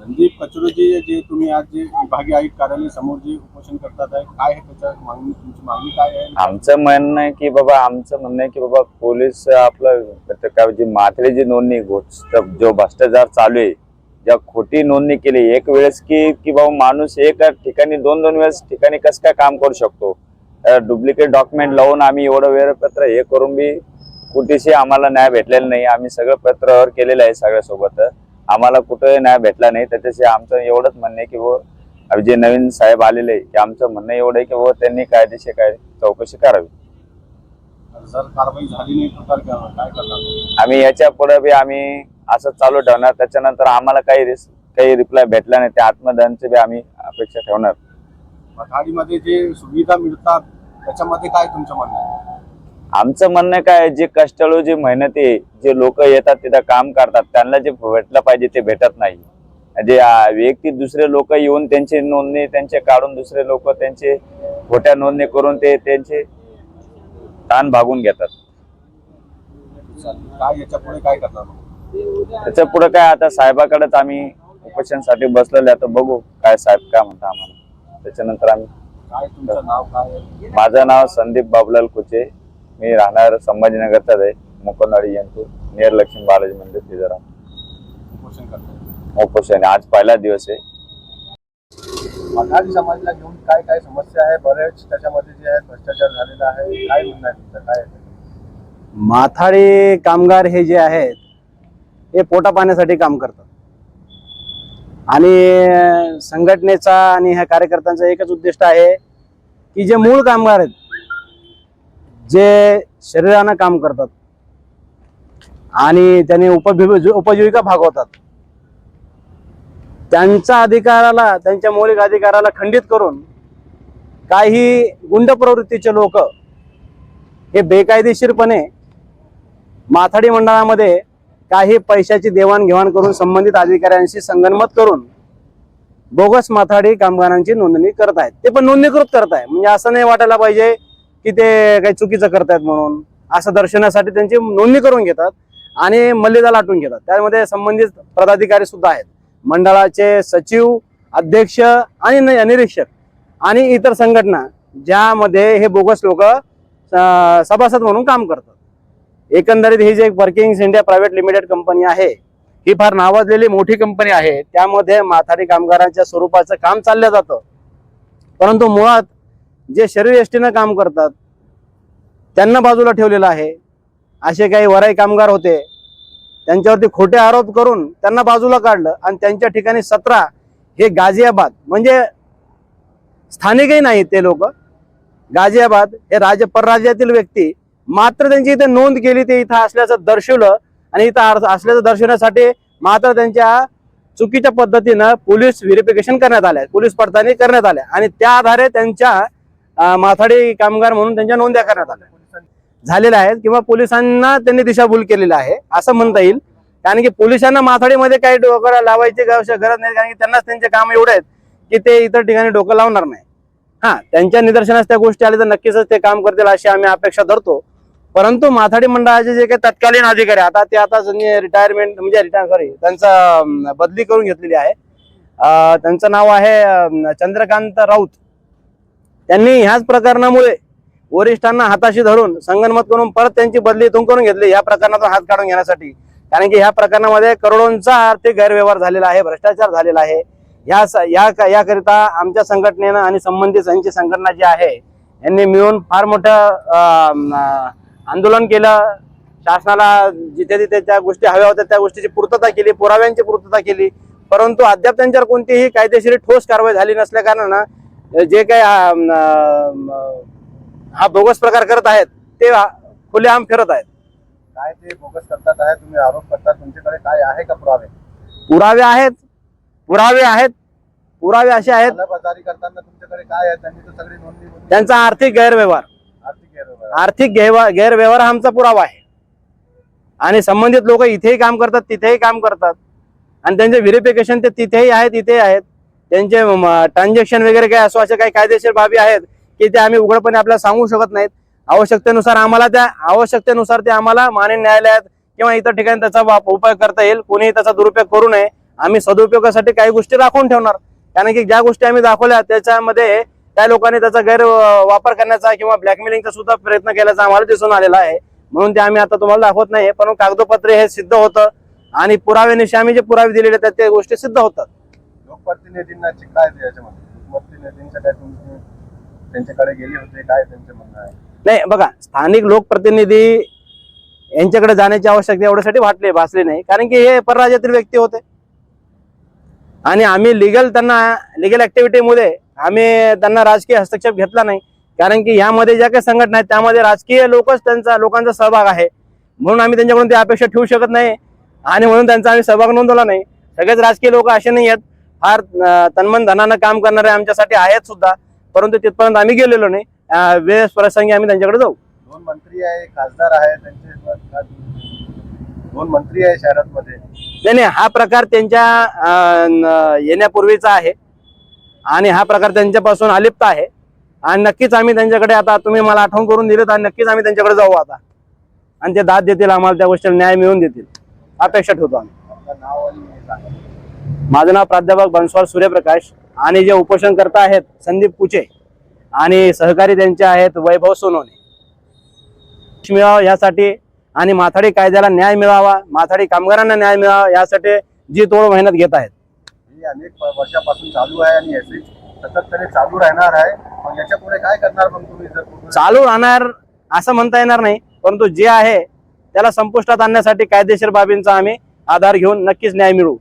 संदीप कचरोजी जे तुम्ही आज जे विभागीय आयुक्त कार्यालय समोर जे उपोषण करतात आहे काय आहे त्याच्या मागणी तुमची मागणी काय आहे? आमचं म्हणणं आहे की बाबा आमचं म्हणणं आहे की बाबा पोलीस आपलं त्याचं काय जी नोंदणी गोष्ट जो भ्रष्टाचार चालू आहे ज्या खोटी नोंदणी केली एक वेळेस की की बाबा माणूस एका ठिकाणी दोन दोन वेळेस ठिकाणी कसं काय काम करू शकतो? डुप्लिकेट डॉक्युमेंट लावून आम्ही एवढं वेळपत्र हे करून बी कुठेशी आम्हाला न्याय भेटलेला नाही. आम्ही सगळं पत्रावर केलेलं आहे सगळ्यासोबत. आम्हाला कुठे न्याय भेटला नाही. त्याच्याशी आमचं एवढंच म्हणणं आहे की वो जे नवीन साहेब आलेले आहे की आमचं म्हणणं एवढं आहे की वो त्यांनी कायदेशीर काय चौकशी करावी. आम्ही याच्यापुढे बी आम्ही असं चालू ठेवणार. त्याच्यानंतर आम्हाला काही काही रिप्लाय भेटला नाही. त्या आत्मदहनची बी आम्ही अपेक्षा ठेवणार. मठाडीमध्ये जे सुविधा मिळतात त्याच्यामध्ये काय तुमचं म्हणणं आहे? आमचं म्हणणं काय जे कष्टाळू जे मेहनती जे लोक येतात तिथं काम करतात त्यांना जे भेटलं पाहिजे ते भेटत नाही. जे व्यक्ती दुसरे लोक येऊन त्यांची नोंदणी त्यांचे काढून दुसरे लोक त्यांचे खोट्या नोंदणी करून ते त्यांचे ताण भागून घेतात? त्याच्या पुढे काय आता साहेबाकडेच आम्ही उपोषणसाठी बसलेले आता बघू काय साहेब काय म्हणता आम्हाला. त्याच्यानंतर आम्ही माझं नाव संदीप बाबुलाल कुचे. मी राहणार संभाजीनगरचाच आहे मुकुंदवाडी जंतू नियर लक्ष्मी बालाजी मंदिर तिजरा उपोषण आज पहिला दिवस आहे. मठाडी समाजाला घेऊन काय काय समस्या आहे? बरेच त्याच्यामध्ये जे आहे भ्रष्टाचार झालेला आहे. काय म्हणणं आहे तुमचं? काय आहे? माथाडी कामगार हे जे आहेत हे पोटा पाण्यासाठी काम करतात. आणि संघटनेचा आणि ह्या कार्यकर्त्यांचा एकच उद्दिष्ट आहे की जे मूळ कामगार आहेत जे शरीरानं काम करतात आणि त्यांनी उपजीव उपजीविका भागवतात. त्यांच्या अधिकाराला त्यांच्या मौलिक अधिकाराला खंडित करून काही गुंड प्रवृत्तीचे लोक हे बेकायदेशीरपणे माथाडी मंडळामध्ये काही पैशाची देवाणघेवाण करून संबंधित अधिकाऱ्यांशी संगनमत करून बोगस माथाडी कामगारांची नोंदणी करत आहेत. ते पण नोंदणीकृत करत आहे. म्हणजे असं नाही वाटायला पाहिजे की ते काही चुकीचं करतायत म्हणून. असं दर्शनासाठी त्यांची नोंदणी करून घेतात आणि मल्लिदा लाटून घेतात. त्यामध्ये संबंधित पदाधिकारी सुद्धा आहेत. मंडळाचे सचिव अध्यक्ष आणि निरीक्षक आणि इतर संघटना ज्यामध्ये हे बोगस लोक सभासद म्हणून काम करतात. एकंदरीत ही जी एक working India private limited company आहे ही फार नावाजलेली मोठी कंपनी आहे. त्यामध्ये माथारी कामगारांच्या स्वरूपाचं काम चाललं जातं. परंतु मुळात जे शरीर एष्टीनं काम करतात त्यांना बाजूला ठेवलेलं आहे. असे काही वराई कामगार होते. त्यांच्यावरती खोटे आरोप करून त्यांना बाजूला काढलं आणि त्यांच्या ठिकाणी सतरा हे गाझियाबाद म्हणजे स्थानिकही नाही ते लोक. गाझियाबाद हे राज्य परराज्यातील व्यक्ती. मात्र त्यांची इथे नोंद केली ते इथं असल्याचं दर्शवलं आणि इथं असल्याचं दर्शवण्यासाठी मात्र त्यांच्या चुकीच्या पद्धतीनं पोलीस व्हेरिफिकेशन करण्यात आल्या पोलीस पडताळणी करण्यात आल्या. आणि त्या आधारे त्यांच्या माथाडी कामगार म्हणून त्यांच्या नोंद्या करण्यात आल्या. झालेल्या आहेत किंवा पोलिसांना त्यांनी दिशाभूल केलेली आहे असं म्हणता येईल. कारण की पोलिसांना माथाडीमध्ये काही डोकं लावायची गरज नाही कारण की त्यांनाच त्यांचे काम एवढे आहेत की ते इतर ठिकाणी डोकं लावणार नाही. हा त्यांच्या निदर्शनास त्या गोष्टी आल्या तर नक्कीच ते काम करतील अशी आम्ही अपेक्षा धरतो. परंतु माथाडी मंडळाचे जे काही तत्कालीन अधिकारी आता ते आता रिटायरमेंट म्हणजे रिटायर सॉरी त्यांचा बदली करून घेतलेली आहे. त्यांचं नाव आहे चंद्रकांत राऊत. त्यांनी ह्याच प्रकरणामुळे वरिष्ठांना हाताशी धरून संगनमत करून परत त्यांची बदली इथून करून घेतली या प्रकरणातून हात काढून घेण्यासाठी. कारण की ह्या प्रकरणामध्ये करोडोंचा आर्थिक गैरव्यवहार झालेला आहे भ्रष्टाचार झालेला आहे. या या याकरिता आमच्या संघटनेनं आणि संबंधित यांची संघटना जी आहे यांनी मिळून फार मोठं आंदोलन केलं. शासनाला जिथे तिथे त्या गोष्टी हव्या होत्या त्या गोष्टीची पूर्तता केली पुराव्यांची पूर्तता केली. परंतु अद्याप त्यांच्यावर कोणतीही कायदेशीर ठोस कारवाई झाली नसल्या कारणानं जे काही हा बोगस प्रकार करत आहेत ते खुलेआम फिरत आहेत. काय ते बोगस करतात आहे? तुम्ही आरोप करतात. तुमच्याकडे काय आहे का पुरावे? पुरावे आहेत. पुरावे आहेत. पुरावे असे आहेत. करताना तुमच्याकडे काय आहे? त्यांनी तर सगळी नोंदणी नोंदणी- त्यांचा आर्थिक गैरव्यवहार. आर्थिक गैरव्यवहार. आर्थिक गैरव्यवहार हा आमचा पुरावा आहे. आणि संबंधित लोक इथेही काम करतात तिथेही काम करतात. आणि त्यांचे व्हेरिफिकेशन ते तिथेही आहेत इथेही आहेत. त्यांचे ट्रान्झॅक्शन वगैरे काय असो अशा काही कायदेशीर बाबी आहेत की ते आम्ही उघडपणे आपल्याला सांगू शकत नाहीत. आवश्यकतेनुसार आम्हाला त्या आवश्यकतेनुसार ते आम्हाला मान्य न्यायालयात किंवा इतर ठिकाणी त्याचा उपयोग करता येईल. कोणीही त्याचा दुरुपयोग करू नये. आम्ही सदुपयोगासाठी काही गोष्टी राखून ठेवणार. कारण की ज्या गोष्टी आम्ही दाखवल्या त्याच्यामध्ये त्या लोकांनी त्याचा गैर वापर करण्याचा किंवा ब्लॅकमेलिंगचा सुद्धा प्रयत्न केल्याचा आम्हाला दिसून आलेला आहे. म्हणून ते आम्ही आता तुम्हाला दाखवत नाही पण कागदोपत्रे हे सिद्ध होतं. आणि पुराव्यानिशी आम्ही जे पुरावे दिलेले त्या गोष्टी सिद्ध होतात. लोकप्रतिनिधींना काय ते याच्यामध्ये काय तुम्ही त्यांच्याकडे गेले होते काय त्यांचं म्हणणं आहे? नाही बघा स्थानिक लोकप्रतिनिधी यांच्याकडे जाण्याची आवश्यकता एवढ्यासाठी वाटले भासले नाही. कारण की हे परराज्यातील व्यक्ती होते. आणि आम्ही लिगल त्यांना लिगल ऍक्टिव्हिटीमध्ये आम्ही त्यांना राजकीय हस्तक्षेप घेतला नाही. कारण की यामध्ये ज्या काही संघटना आहेत त्यामध्ये राजकीय लोकच त्यांचा लोकांचा सहभाग आहे. म्हणून आम्ही त्यांच्याकडून ती अपेक्षा ठेवू शकत नाही. आणि म्हणून त्यांचा आम्ही सहभाग नोंदवला नाही. सगळेच राजकीय लोक असे नाही आहेत. फार तन्मन धनानं काम करणारे आमच्यासाठी आहेत सुद्धा परंतु तिथपर्यंत आम्ही गेलेलो नाही. अं, वेळेस प्रसंगी आम्ही त्यांच्याकडे जाऊ. दोन मंत्री आहे खासदार आहे त्यांचे दोन मंत्री आहे शहरामध्ये. नाही नाही हा प्रकार त्यांच्या येण्यापूर्वीचा आहे. आणि हा प्रकार त्यांच्यापासून अलिप्त आहे. आणि नक्कीच आम्ही त्यांच्याकडे आता तुम्ही मला आठवण करून दिलं तर नक्कीच आम्ही त्यांच्याकडे जाऊ आता. आणि ते दाद देतील आम्हाला त्या गोष्टीला न्याय मिळवून देतील. अपेक्षा ठेवतो आम्ही. माझं नाव प्राध्यापक बनस्वाल सूर्यप्रकाश आणि जे उपोषणकर्ता आहेत संदीप कुचे आणि सहकारी त्यांचे आहेत वैभव सोनवणे मिळावा यासाठी आणि माथाडी कायद्याला न्याय मिळावा माथाडी कामगारांना न्याय मिळावा यासाठी जी तोड मेहनत घेत आहेत. ही अनेक वर्षापासून चालू आहे आणि याची सततपणे चालू राहणार आहे. मग याच्यापुढे काय करणार मग तुम्ही जर चालू राहणार असं म्हणता येणार नाही परंतु जे आहे त्याला संपुष्टात आणण्यासाठी कायदेशीर बाबींचा आम्ही आधार घेऊन नक्कीच न्याय मिळवू.